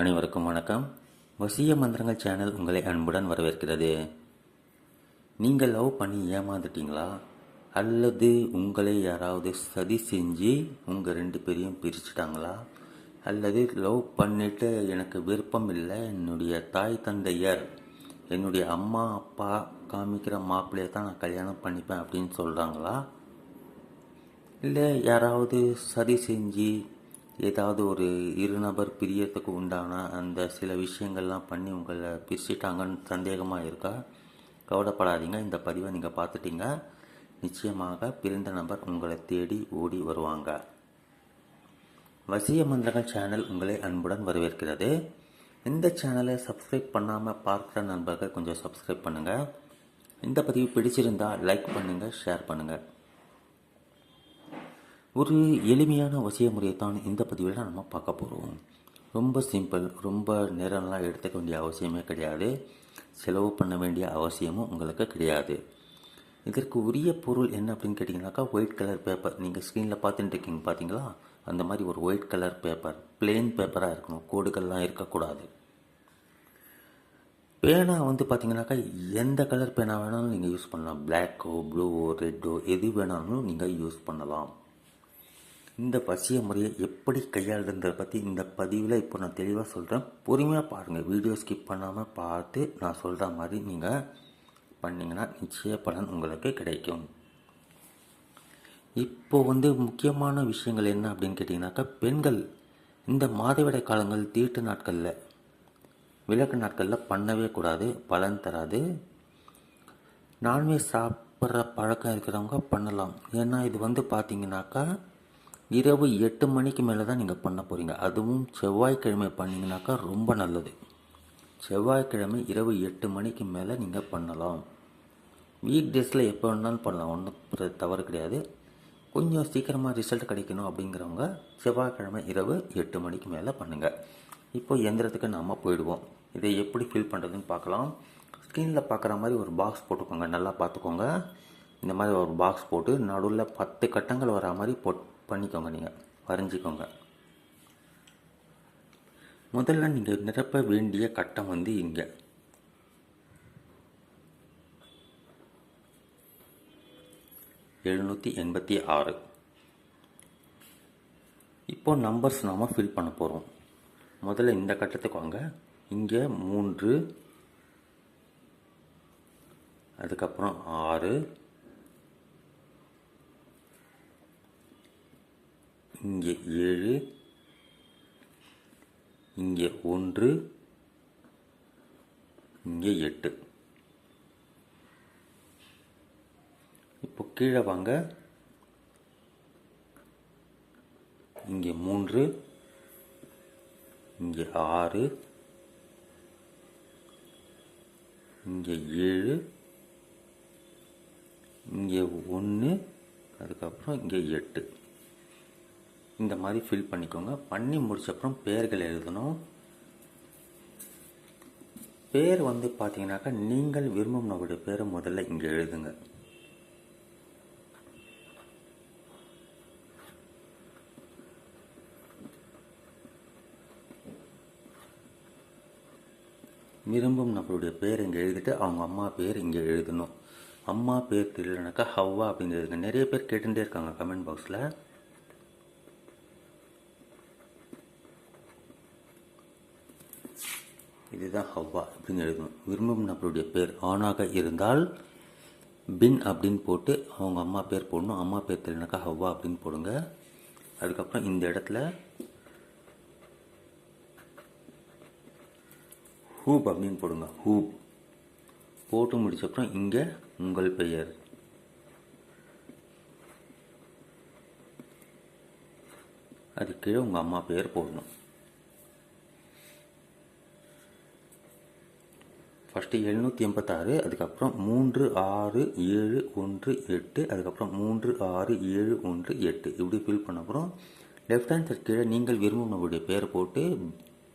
அனைவருக்கும் வணக்கம். வசிய மந்திரங்கள் சேனல் உங்களை அன்புடன் வரவேற்கிறது. நீங்கள் லவ் பண்ணி ஏமாந்துட்டீங்களா? அல்லது உங்களை யாராவது சதி செஞ்சு உங்கள் ரெண்டு பேரையும் பிரிச்சுட்டாங்களா? அல்லது லவ் பண்ணிட்டு எனக்கு விருப்பம் இல்லை என்னுடைய தாய் தந்தையர் என்னுடைய அம்மா அப்பா காமிக்கிற மாப்பிள்ளையை தான் நான் கல்யாணம் பண்ணிப்பேன் அப்படின்னு சொல்கிறாங்களா இல்லை யாராவது சதி செஞ்சு ஏதாவது ஒரு இருநபர் பிரியத்துக்கு உண்டான அந்த சில விஷயங்கள்லாம் பண்ணி உங்களை பிரிச்சிட்டாங்கன்னு சந்தேகமாக இருக்கா? கவலைப்படாதீங்க. இந்த பதிவை நீங்கள் பார்த்துட்டீங்க. நிச்சயமாக பிரிந்த நபர் உங்களை தேடி ஓடி வருவாங்க. வசிய மந்திரங்கள் சேனல் உங்களை அன்புடன் வரவேற்கிறது. இந்த சேனலை சப்ஸ்கிரைப் பண்ணாமல் பார்க்குற நண்பர்கள் கொஞ்சம் சப்ஸ்கிரைப் பண்ணுங்கள் இந்த பதிவு பிடிச்சிருந்தால் லைக் பண்ணுங்கள் ஷேர் பண்ணுங்கள் ஒரு எளிமையான வசிய முறையை தான் இந்த பதிவில் நம்ம பார்க்க போகிறோம் ரொம்ப சிம்பிள் ரொம்ப நேரம்லாம் எடுத்துக்க வேண்டிய அவசியமே கிடையாது. செலவு பண்ண வேண்டிய அவசியமும் உங்களுக்கு கிடையாது. இதற்கு உரிய பொருள் என்ன அப்படின்னு கேட்டிங்கனாக்கா ஒயிட் கலர் பேப்பர் நீங்கள் ஸ்க்ரீனில் பார்த்துட்டு இருக்கீங்க பார்த்தீங்களா? அந்த மாதிரி ஒரு ஒயிட் கலர் பேப்பர் பிளெயின் பேப்பராக இருக்கணும். கோடுகள்லாம் இருக்கக்கூடாது. பேனா வந்து பார்த்தீங்கன்னாக்கா எந்த கலர் பேனா வேணாலும் நீங்கள் யூஸ் பண்ணலாம். பிளாக்கோ ப்ளூவோ ரெட்டோ எது வேணாலும் நீங்கள் யூஸ் பண்ணலாம். இந்த வசிய முறையை எப்படி கையாளுன்றதை பற்றி இந்த பதிவில் இப்போ நான் தெளிவாக சொல்கிறேன் பொறுமையாக பாருங்கள் வீடியோ ஸ்கிப் பண்ணாமல் பார்த்து நான் சொல்கிற மாதிரி நீங்கள் பண்ணிங்கன்னா நிச்சய பலன் உங்களுக்கு கிடைக்கும். இப்போ வந்து முக்கியமான விஷயங்கள் என்ன அப்படின்னு கேட்டிங்கனாக்கா பெண்கள் இந்த மாதவிடை காலங்கள் தீட்டு நாட்களில் விளக்கு நாட்களில் பண்ணவே கூடாது பலன் தராது. நான்வெஜ் சாப்பிட்ற பழக்கம் இருக்கிறவங்க பண்ணலாம். ஏன்னா இது வந்து பார்த்திங்கனாக்கா இரவு எட்டு மணிக்கு மேலே தான் நீங்கள் பண்ண போகிறீங்க அதுவும் செவ்வாய்க்கிழமை பண்ணிங்கனாக்கா ரொம்ப நல்லது. செவ்வாய்க்கிழமை இரவு எட்டு மணிக்கு மேலே நீங்கள் பண்ணலாம். வீக் டேஸில் எப்போ வேணாலும் பண்ணலாம். ஒன்றும் தவறு கிடையாது. கொஞ்சம் சீக்கிரமாக ரிசல்ட் கிடைக்கணும் அப்படிங்கிறவங்க செவ்வாய்க்கிழமை இரவு எட்டு மணிக்கு மேலே பண்ணுங்கள் இப்போ எந்திரத்துக்கு நாம் போயிடுவோம். இதை எப்படி ஃபில் பண்ணுறதுன்னு பார்க்கலாம். ஸ்க்ரீனில் பார்க்குற மாதிரி ஒரு பாக்ஸ் போட்டுக்கோங்க. நல்லா பார்த்துக்கோங்க. இந்த மாதிரி ஒரு பாக்ஸ் போட்டு நடுவில் பத்து கட்டங்கள் வர மாதிரி போட் பண்ணிக்கோங்க நீங்கள் வரைஞ்சிக்கோங்க. முதல்ல நீங்கள் நிரப்ப வேண்டிய கட்டம் வந்து இங்கே. எழுநூற்றி எண்பத்தி ஆறு. இப்போ நம்பர்ஸ் நாம் ஃபில் பண்ண போகிறோம் முதல்ல இந்த கட்டத்துக்கு வாங்க. இங்கே மூன்று அதுக்கப்புறம் ஆறு இங்கே ஏழு இங்கே ஒன்று இங்கே எட்டு. இப்போ கீழே வாங்க. இங்கே மூன்று இங்கே ஆறு இங்கே ஏழு இங்கே ஒன்று அதுக்கப்புறம் இங்கே எட்டு. இந்த மாதிரி ஃபில் பண்ணிக்கோங்க. பண்ணி முடிச்சப்புறம் பேர்கள் எழுதணும். பேர் வந்து பார்த்தீங்கன்னாக்கா நீங்கள் விரும்பும் நபருடைய பேரை முதல்ல இங்கே எழுதுங்க. விரும்பும் நபருடைய பேர் இங்கே எழுதிட்டு அவங்க அம்மா பேர் இங்கே எழுதணும். அம்மா பேர் தெரியலனாக்கா ஹவ்வா அப்படின்னு எழுதுங்க நிறைய பேர் கேட்டுகிட்டே இருக்காங்க கமெண்ட் பாக்ஸில். இதுதான் ஹவ்வா அப்படின்னு எழுதணும். விரும்பும் நபருடைய பேர் ஆணாக இருந்தால் பின் அப்படின்னு போட்டு அவங்க அம்மா பேர் போடணும். அம்மா பேர் தெரியலனாக்கா ஹவ்வா அப்படின்னு போடுங்க. அதுக்கப்புறம் இந்த இடத்துல ஹூப் அப்படின்னு போடுங்க. ஹூப். போட்டு முடிச்சப்புறம் இங்கே உங்கள் பெயர். அது கீழே உங்கள் அம்மா பெயர் போடணும். ஃபஸ்ட்டு எழுநூற்றி எண்பத்தாறு அதுக்கப்புறம் மூன்று ஆறு ஏழு ஒன்று எட்டு அதுக்கப்புறம் மூன்று ஆறு ஏழு ஒன்று எட்டு. இப்படி ஃபில் பண்ண அப்புறம் லெஃப்ட் ஹேண்ட் சைட் கீழே நீங்கள் விரும்பினவருடைய பேர் போட்டு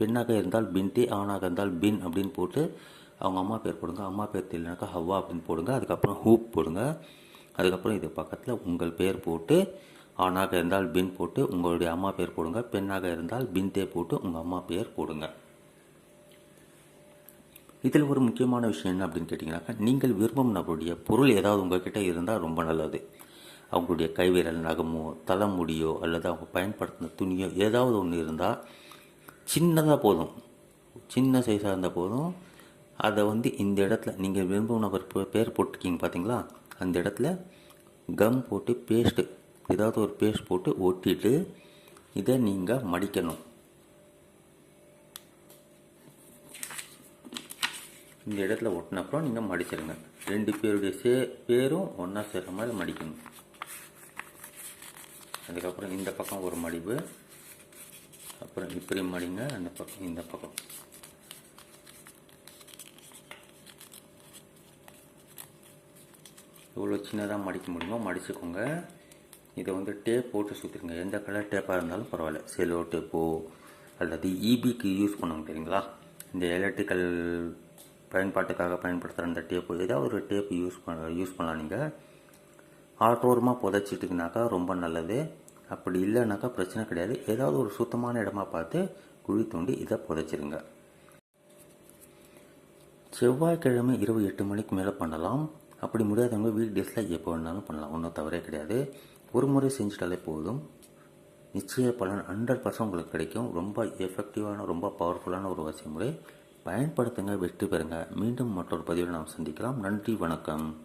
பெண்ணாக இருந்தால் பின்டி ஆணாக இருந்தால் பின் அப்படின்னு போட்டு அவங்க அம்மா பேர் போடுங்க. அம்மா பேர் தெரியலனாக்கா ஹவ்வா அப்படின்னு போடுங்க. அதுக்கப்புறம் ஹூப் போடுங்க. அதுக்கப்புறம் இது பக்கத்தில் உங்கள் பேர் போட்டு ஆணாக இருந்தால் பின் போட்டு உங்களுடைய அம்மா பேர் போடுங்க. பெண்ணாக இருந்தால் பின்தே போட்டு உங்கள் அம்மா பேர் போடுங்க. இதில் ஒரு முக்கியமான விஷயம் என்ன அப்படின்னு கேட்டிங்கனாக்கா நீங்கள் விரும்பும் நபருடைய பொருள் ஏதாவது உங்கள்கிட்ட இருந்தால் ரொம்ப நல்லது. அவங்களுடைய கைவிரல் நகமோ தலைமுடியோ அல்லது அவங்க பயன்படுத்தின துணியோ ஏதாவது ஒன்று இருந்தால் சின்னதாக போதும். சின்ன சைஸாக இருந்தால் போதும். அதை வந்து இந்த இடத்துல நீங்கள் விரும்பும் நபர் பேர் போட்டிருக்கீங்க பார்த்தீங்களா அந்த இடத்துல கம் போட்டு பேஸ்ட்டு ஏதாவது ஒரு பேஸ்ட் போட்டு ஒட்டிட்டு இதை நீங்கள் மடிக்கணும். இந்த இடத்துல ஒட்டின அப்புறம் நீங்கள் மடிச்சிருங்க. ரெண்டு பேருடைய சே பேரும் ஒன்றா சேர்ற மாதிரி மடிக்கணும். அதுக்கப்புறம் இந்த பக்கம் ஒரு மடிப்பு அப்புறம் இப்படி மடிங்க அந்த பக்கம் இந்த பக்கம். எவ்வளோ சின்னதாக மடிக்க முடியுமோ மடிச்சுக்கோங்க. இதை வந்து டேப் போட்டு சுற்றிருங்க எந்த கலர் டேப்பாக இருந்தாலும் பரவாயில்ல. செலோ டேப்போ அல்லது இபிக்கு யூஸ் பண்ணுவாங்க தெரியுங்களா? இந்த எலக்ட்ரிக்கல் பயன்பாட்டுக்காக பயன்படுத்துகிற அந்த டேப்பு ஏதாவது ஒரு டேப் யூஸ் பண்ண யூஸ் பண்ணலாம் நீங்கள் ஆற்றோரமாக புதைச்சிட்டிங்கனாக்கா ரொம்ப நல்லது. அப்படி இல்லைனாக்கா பிரச்சனை கிடையாது. ஏதாவது ஒரு சுத்தமான இடமா பார்த்து குழி தோண்டி இதை புதைச்சிருங்க. செவ்வாய்க்கிழமை இரவு எட்டு மணிக்கு மேலே பண்ணலாம். அப்படி முடியாதவங்க வீக் டேஸில் எப்போ வேணாலும் பண்ணலாம். ஒன்றும் தவறே கிடையாது. ஒரு முறை செஞ்சிட்டாலே போதும். நிச்சய பலன் ஹண்ட்ரட் பர்சன்ட் உங்களுக்கு கிடைக்கும். ரொம்ப எஃபெக்டிவான ரொம்ப பவர்ஃபுல்லான ஒரு வசதி முறை பயன்படுத்துங்க வெற்றி பெறுங்க. மீண்டும் மற்றொரு பதிவில் நாம் சந்திக்கலாம். நன்றி வணக்கம்.